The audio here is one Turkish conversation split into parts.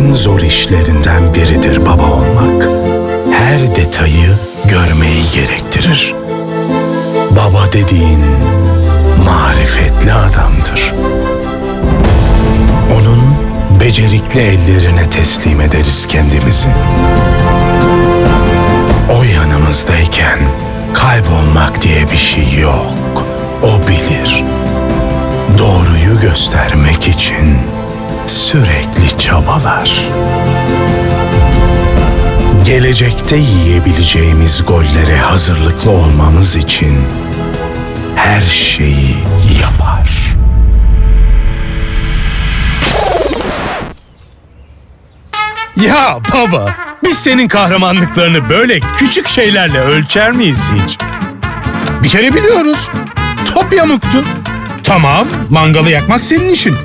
en zor işlerinden biridir baba olmak. Her detayı görmeyi gerektirir. Baba dediğin marifetli adamdır. Onun becerikli ellerine teslim ederiz kendimizi. O yanımızdayken kaybolmak diye bir şey yok. O bilir. Doğruyu göstermek çabalar. Gelecekte yiyebileceğimiz gollere hazırlıklı olmamız için her şeyi yapar. Ya baba, biz senin kahramanlıklarını böyle küçük şeylerle ölçer miyiz hiç? Bir kere biliyoruz. Top yamuktu. Tamam, mangalı yakmak senin işin.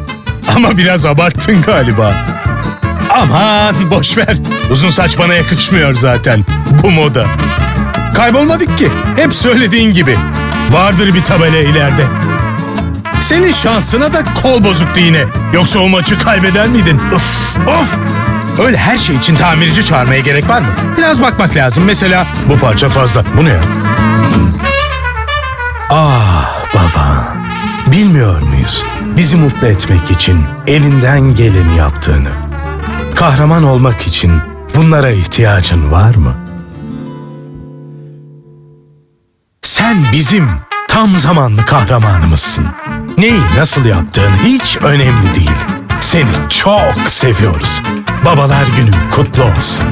Ama biraz abarttın galiba. Aman boş ver. Uzun saç bana yakışmıyor zaten. Bu moda. Kaybolmadık ki. Hep söylediğin gibi. Vardır bir tabela ileride. Senin şansına da kol bozuktu yine. Yoksa o maçı kaybeder miydin? Of, of! Öyle her şey için tamirci çağırmaya gerek var mı? Biraz bakmak lazım. Mesela bu parça fazla. Bu ne ya? Ah baba, bilmiyor muyuz? Bizi mutlu etmek için elinden geleni yaptığını. Kahraman olmak için bunlara ihtiyacın var mı? Sen bizim tam zamanlı kahramanımızsın. Neyi nasıl yaptığın hiç önemli değil. Seni çok seviyoruz. Babalar günün kutlu olsun.